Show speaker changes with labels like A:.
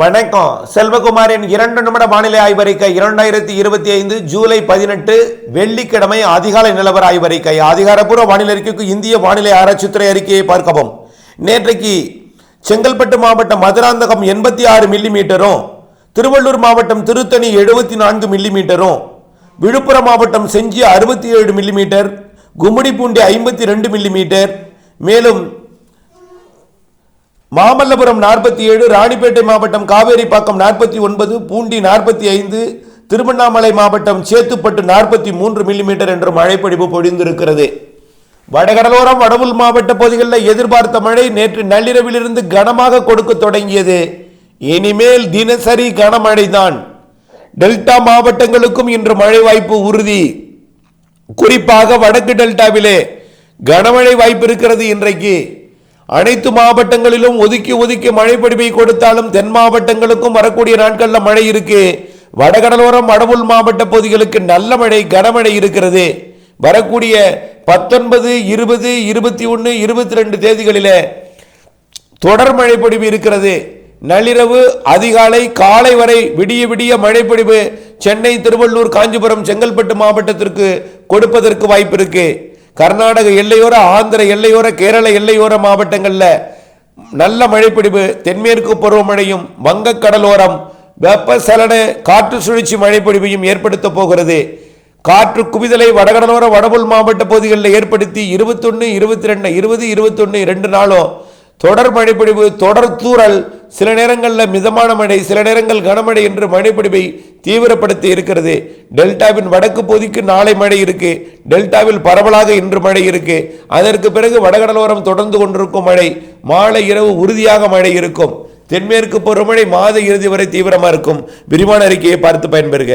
A: வணக்கம். செல்வகுமாரின் இரண்டு நிமிட வானிலை ஆய்வறிக்கை இரண்டாயிரத்தி இருபத்தி ஐந்து ஜூலை பதினெட்டு வெள்ளிக்கிழமை அதிகாலை நிலவர ஆய்வறிக்கை. அதிகாரப்பூர்வ வானிலை அறிக்கைக்கு இந்திய வானிலை ஆராய்ச்சித்துறை அறிக்கையை பார்க்கவும். நேற்றைக்கு செங்கல்பட்டு மாவட்டம் மதுராந்தகம் எண்பத்தி ஆறு மில்லிமீட்டரும் திருவள்ளூர் மாவட்டம் திருத்தணி எழுபத்தி நான்கு மில்லிமீட்டரும் விழுப்புரம் மாவட்டம் செஞ்சி அறுபத்தி ஏழு மில்லிமீட்டர் கும்மிடிப்பூண்டி ஐம்பத்தி ரெண்டு மில்லிமீட்டர் மேலும் மாமல்லபுரம் நாற்பத்தி ஏழு ராணிப்பேட்டை மாவட்டம் காவேரிப்பாக்கம் நாற்பத்தி ஒன்பது பூண்டி நாற்பத்தி ஐந்து திருவண்ணாமலை மாவட்டம் சேத்துப்பட்டு நாற்பத்தி மூன்று மில்லிமீட்டர் என்று மழைப்பொழிவு பொழிந்திருக்கிறது. வடகடலோரம் வடவுள் மாவட்ட பகுதிகளில் எதிர்பார்த்த மழை நேற்று நள்ளிரவிலிருந்து கனமாக கொடுக்க தொடங்கியது. இனிமேல் தினசரி கனமழை தான் டெல்டா மாவட்டங்களுக்கும் இன்று மழை வாய்ப்பு உறுதி. குறிப்பாக வடக்கு டெல்டாவிலே கனமழை வாய்ப்பு இருக்கிறது இன்றைக்கு. அனைத்து மாவட்டங்களிலும் ஒதுக்கி ஒதுக்கி மழை பொழிவை கொடுத்தாலும் தென் மாவட்டங்களுக்கும் வரக்கூடிய நாட்களில் மழை இருக்கு. வடகடலோரம் வடவுள் மாவட்ட பகுதிகளுக்கு நல்ல மழை கனமழை இருக்கிறது. வரக்கூடிய பத்தொன்பது இருபது இருபத்தி ஒன்று இருபத்தி ரெண்டு தேதிகளில் தொடர் மழை இருக்கிறது. நள்ளிரவு அதிகாலை காலை வரை விடிய விடிய மழைப்பொழிவு சென்னை திருவள்ளூர் காஞ்சிபுரம் செங்கல்பட்டு மாவட்டத்திற்கு கொடுப்பதற்கு வாய்ப்பு இருக்குது கர்நாடக எல்லையோர ஆந்திர எல்லையோர கேரள எல்லையோர மாவட்டங்களில் நல்ல மழைப்பிடிவு தென்மேற்கு பருவமழையும் வங்கக்கடலோரம் வெப்பசலன காற்று சுழற்சி மழைப்பிடிவையும் ஏற்படுத்த போகிறது. காற்று குவிதலை வடகடலோர வடபுல் மாவட்ட பகுதிகளில் ஏற்படுத்தி இருபத்தொன்று இருபத்தி ரெண்டு இருபது இருபத்தொன்று ரெண்டு நாளும் தொடர் மழைப்பிடிவு தொடர் தூறல் சில நேரங்களில் மிதமான மழை சில நேரங்கள் கனமழை என்று மழைப்பிடிவை தீவிரப்படுத்தி இருக்கிறது. டெல்டாவின் வடக்கு பகுதிக்கு நாளை மழை இருக்கு. டெல்டாவில் பரவலாக இன்று மழை இருக்கு. அதற்கு பிறகு வடகடலோரம் தொடர்ந்து கொண்டிருக்கும் மழை. மாலை இரவு உறுதியாக மழை இருக்கும். தென்மேற்கு பருவமழை மாத இறுதி வரை தீவிரமாக இருக்கும். விரிவான அறிக்கையை பார்த்து பயன்பெறுக.